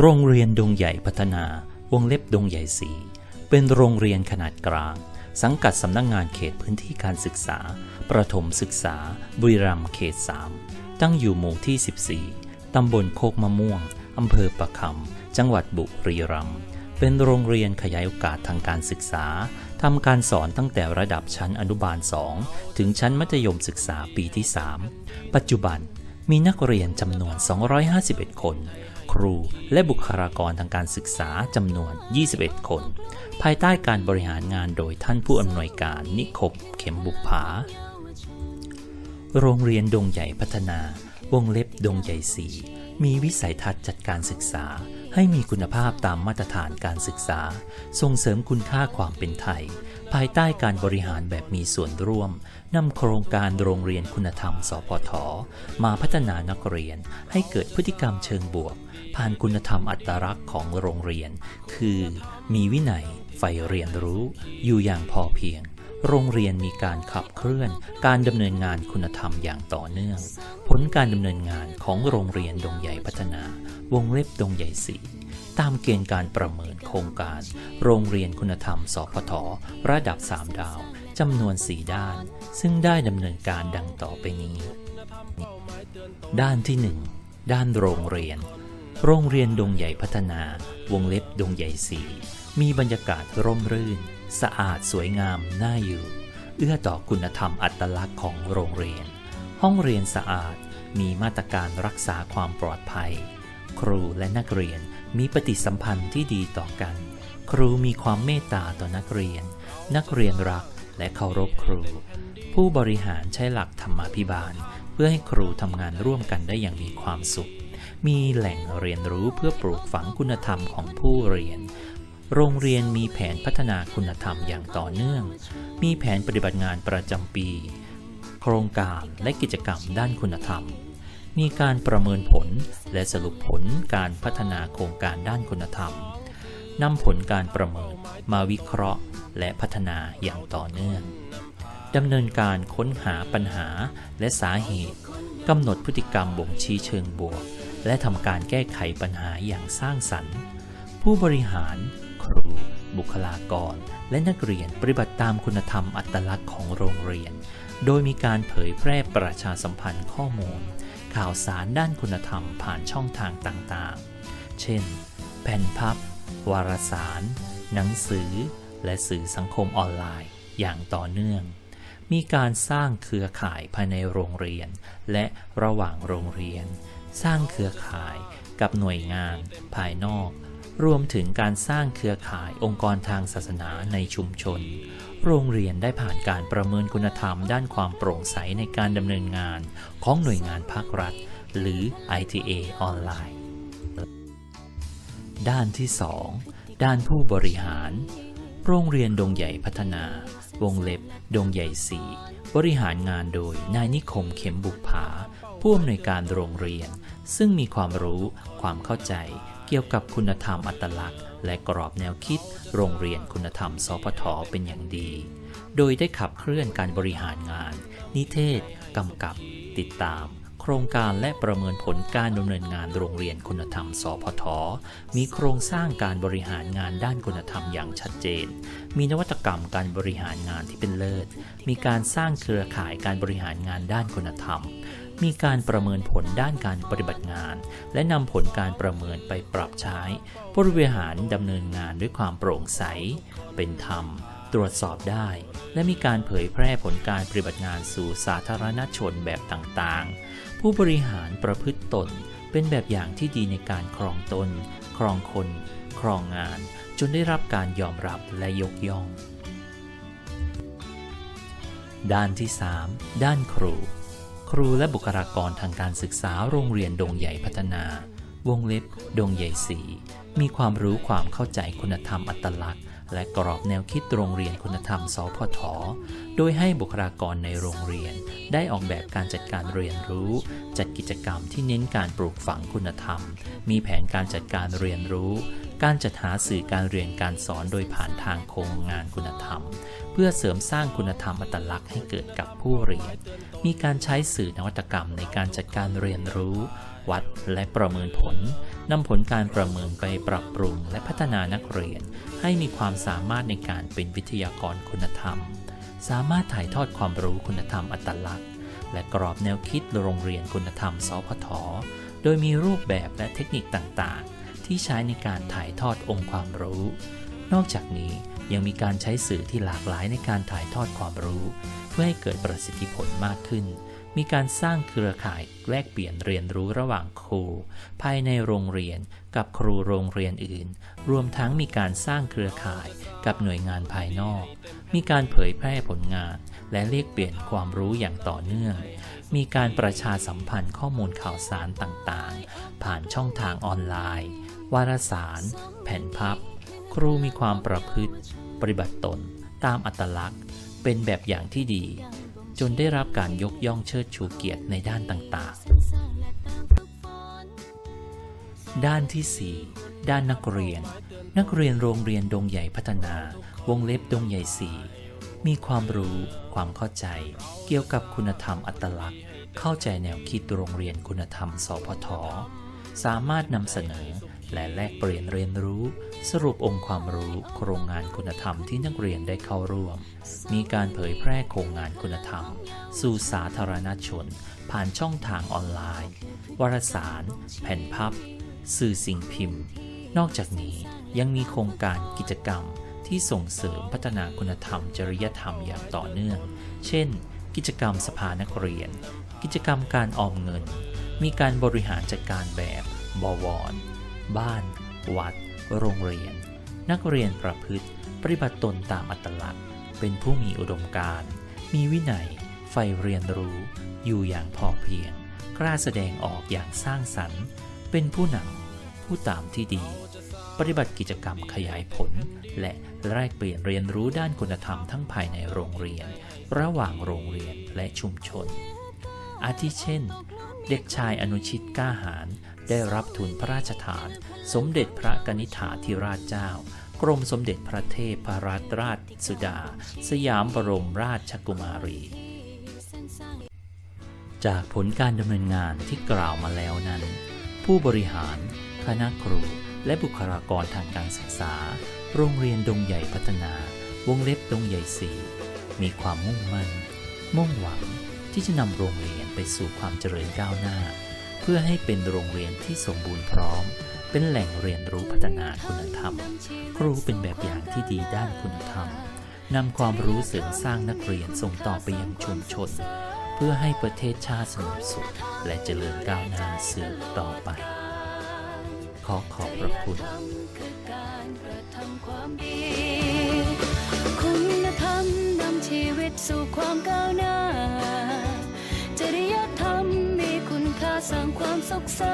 โรงเรียนดงใหญ่พัฒนาวงเล็บดงใหญ่สีเป็นโรงเรียนขนาดกลาง สังกัดสำนักงงานเขตพื้นที่การศึกษา ประถมศึกษา บุรีรัมย์เขต 3 ตั้งอยู่หมู่ที่ 14 ตำบลโคกมะม่วง อำเภอประคำ จังหวัดบุรีรัมย์เป็นโรงเรียนขยายโอกาสทางการศึกษาทำการสอนตั้งแต่ระดับชั้นอนุบาล 2 ถึงชั้นมัธยมศึกษาปีที่ 3 ปัจจุบันมีนักเรียนจำนวน 251 คน ครู และบุคลากรทางการศึกษาจำนวน 21 คน ภายใต้การบริหารงานโดยท่านผู้อำนวยการนิคมเข็มบุกผาโรงเรียนดงใหญ่พัฒนาวงเล็บดงใหญ่สีมีวิสัยทัศน์จัดการศึกษา ให้มีคุณภาพตามมาตรฐานการศึกษา ส่งเสริมคุณค่าความเป็นไทย ภายใต้การบริหารแบบมีส่วนร่วมนำโครงการโรงเรียนคุณธรรม สพท มาพัฒนานักเรียนให้เกิดพฤติกรรมเชิงบวก ผ่านคุณธรรมอัตลักษณ์ของโรงเรียน คือ มีวินัยใฝ่เรียนรู้ อยู่อย่างพอเพียง โรงเรียนมีการขับเคลื่อน การดำเนินงานคุณธรรมอย่างต่อเนื่อง ผลการดำเนินงานของโรงเรียนดงใหญ่พัฒนา วงเล็บดงใหญ่สีตามเกณฑ์การประเมินโครงการ โรงเรียนคุณธรรม สพทระดับ 3 ดาวจำนวน 4 ด้าน ซึ่งได้ดำเนินการดังต่อไปนี้ ด้านที่ 1 ด้านโรงเรียน โรงเรียนดงใหญ่พัฒนา วงเล็บดงใหญ่สีมีบรรยากาศร่มรื่น สะอาดสวยงามน่าอยู่ เอื้อต่อคุณธรรมอัตลักษณ์ของโรงเรียน ห้องเรียนสะอาดมีมาตรการรักษาความปลอดภัย ครูและนักเรียนมีปฏิสัมพันธ์ที่ดีต่อกัน ครูมีความเมตตาต่อนักเรียน นักเรียนรักและเคารพครู ผู้บริหารใช้หลักธรรมาภิบาล เพื่อให้ครูทำงานร่วมกันได้อย่างมีความสุข มีแหล่งเรียนรู้เพื่อปลูกฝังคุณธรรมของผู้เรียน โรงเรียนมีแผนพัฒนาคุณธรรมอย่างต่อเนื่อง มีแผนปฏิบัติงานประจำปี โครงการและกิจกรรมด้านคุณธรรม มีการประเมินผลและสรุปผลการพัฒนาโครงการด้านคุณธรรม นำผลการประเมินมาวิเคราะห์และพัฒนาอย่างต่อเนื่อง ดำเนินการค้นหาปัญหาและสาเหตุกำหนดพฤติกรรมบ่งชี้เชิงบวก และทำการแก้ไขปัญหาอย่างสร้างสรรค์ ผู้บริหาร บุคลากร และนักเรียนปฏิบัติตามคุณธรรมอัตลักษณ์ของโรงเรียน โดยมีการเผยแพร่ประชาสัมพันธ์ข้อมูล ข่าวสารด้านคุณธรรมผ่านช่องทางต่างๆ เช่น แผ่นพับ วารสาร หนังสือ และสื่อสังคมออนไลน์ อย่างต่อเนื่อง มีการสร้างเครือข่ายภายในโรงเรียน และระหว่างโรงเรียน สร้างเครือข่ายกับหน่วยงานภายนอก รวมถึงการสร้างเครือข่ายองค์กรทางศาสนาในชุมชน โรงเรียนได้ผ่านการประเมินคุณธรรมด้านความโปร่งใสในการดำเนินงานของหน่วยงานภาครัฐ หรือ ITA ออนไลน์ ด้านที่ 2 ด้านผู้บริหาร โรงเรียนดงใหญ่พัฒนา วงเล็บ ดงใหญ่สีบริหารงานโดยนายนิคมเข็มบุกผาผู้อำนวยการโรงเรียน ซึ่งมีความรู้ ความเข้าใจ เกี่ยวกับคุณธรรมอัตลักษณ์ และกรอบแนวคิด โรงเรียนคุณธรรม สพทเป็นอย่างดี โดยได้ขับเคลื่อนการบริหารงาน นิเทศ กำกับ ติดตาม โครงการและประเมินผลการดำเนินงานโรงเรียนคุณธรรม สพท มีโครงสร้างการบริหารงานด้านคุณธรรมอย่างชัดเจน มีนวัตกรรมการบริหารงานที่เป็นเลิศ มีการสร้างเครือข่ายการบริหารงานด้านคุณธรรม มีการประเมินผลด้านการปฏิบัติงาน และนำผลการประเมินไปปรับใช้บริหารดำเนินงานด้วยความโปร่งใส เป็นธรรม ตรวจสอบได้ และมีการเผยแพร่ผลการปฏิบัติงานสู่สาธารณชนแบบต่างๆ ผู้บริหารประพฤติตน เป็นแบบอย่างที่ดีในการครองตน ครองคน ครองงาน จนได้รับการยอมรับและยกย่อง ด้านที่ 3 ด้านครู ครูและบุคลากรทางการศึกษาโรงเรียนดงใหญ่พัฒนา วงเล็บ ดงใหญ่สี มีความรู้ความเข้าใจคุณธรรมอัตลักษณ์ และกรอบแนวคิดโรงเรียนคุณธรรม สพท โดยให้บุคลากรในโรงเรียน ได้ออกแบบการจัดการเรียนรู้ จัดกิจกรรมที่เน้นการปลูกฝังคุณธรรม มีแผนการจัดการเรียนรู้ การจัดหาสื่อการเรียนการสอนโดยผ่านทางโครงงานคุณธรรม เพื่อเสริมสร้างคุณธรรมอัตลักษณ์ให้เกิดกับผู้เรียน มีการใช้สื่อนวัตกรรมในการจัดการเรียนรู้ วัดและประเมินผลนำผลการประเมินไปปรับปรุงและพัฒนานักเรียน ให้มีความสามารถในการเป็นวิทยากรคุณธรรม สามารถถ่ายทอดความรู้คุณธรรมอัตลักษณ์ และกรอบแนวคิดโรงเรียนคุณธรรมสพทโดยมีรูปแบบและเทคนิคต่างๆ ที่ใช้ในการถ่ายทอดองค์ความรู้ นอกจากนี้ยังมีการใช้สื่อที่หลากหลายในการถ่ายทอดความรู้ เพื่อให้เกิดประสิทธิผลมากขึ้น มีการสร้างเครือข่ายแลกเปลี่ยนเรียนรู้ระหว่างครู ภายในโรงเรียนกับครูโรงเรียนอื่น รวมทั้งมีการสร้างเครือข่ายกับหน่วยงานภายนอก มีการเผยแพร่ผลงาน และเรียกเปลี่ยนความรู้อย่างต่อเนื่อง มีการประชาสัมพันธ์ข้อมูลข่าวสารต่างๆ ผ่านช่องทางออนไลน์ วารสาร แผ่นพับ ครูมีความประพฤติ ปฏิบัติตน ตามอัตลักษณ์ เป็นแบบอย่างที่ดี จนได้รับการยกย่องเชิดชูเกียรติในด้านต่างๆ ด้านที่ 4 ด้านนักเรียน นักเรียนโรงเรียนดงใหญ่พัฒนา วงเล็บดงใหญ่สี มีความรู้ความเข้าใจ เกี่ยวกับคุณธรรมอัตลักษณ์ เข้าใจแนวคิดโรงเรียนคุณธรรม สพท สามารถนำเสนอและแลกเปลี่ยนเรียนรู้ สรุปองค์ความรู้โครงงานคุณธรรมที่นักเรียนได้เข้าร่วม มีการเผยแพร่โครงงานคุณธรรม สู่สาธารณชน ผ่านช่องทางออนไลน์ วารสาร แผ่นพับ สื่อสิ่งพิมพ์ นอกจากนี้ยังมีโครงการกิจกรรม ที่ส่งเสริมพัฒนาคุณธรรม จริยธรรมอย่างต่อเนื่อง เช่น กิจกรรมสภานักเรียน กิจกรรมการออมเงิน มีการบริหารจัดการแบบ บวร บ้าน วัด โรงเรียน นักเรียนประพฤติ ปฏิบัติตนตามอัตลักษณ์ เป็นผู้มีอุดมการณ์ มีวินัย ใฝ่เรียนรู้ อยู่อย่างพอเพียง กล้าแสดงออกอย่างสร้างสรรค์ เป็นผู้นำผู้ตามที่ดี ปฏิบัติกิจกรรมขยายผล และแลกเปลี่ยนเรียนรู้ด้านคุณธรรมทั้งภายในโรงเรียน ระหว่างโรงเรียนและชุมชน อาทิเช่น เด็กชายอนุชิตก้าหาร ได้รับทุนพระราชทาน สมเด็จพระกนิษฐาธิราชเจ้ากรมสมเด็จพระเทพรัตนราชสุดา สยามบรมราชกุมารี จากผลการดำเนินงานที่กล่าวมาแล้วนั้น ผู้บริหาร คณะครู และบุคลากรทางการศึกษา โรงเรียนดงใหญ่พัฒนา วงเล็บดงใหญ่สีมีความมุ่งมั่น มุ่งหวังที่จะนำโรงเรียนไปสู่ความเจริญก้าวหน้า เพื่อให้เป็นโรงเรียนที่สมบูรณ์พร้อม เป็นแหล่งเรียนรู้พัฒนาคุณธรรม ครูเป็นแบบอย่างที่ดีด้านคุณธรรมนำความรู้เสริมสร้างนักเรียนส่งต่อไปยังชุมชน เพื่อให้ประเทศชาติสงบสุขและเจริญก้าวหน้าสืบต่อไป ขอขอบพระคุณคุณธรรมนำชีวิตสู่ความก้าวหน้าจริยธรรมมีคุณค่าสร้างความสุขสัน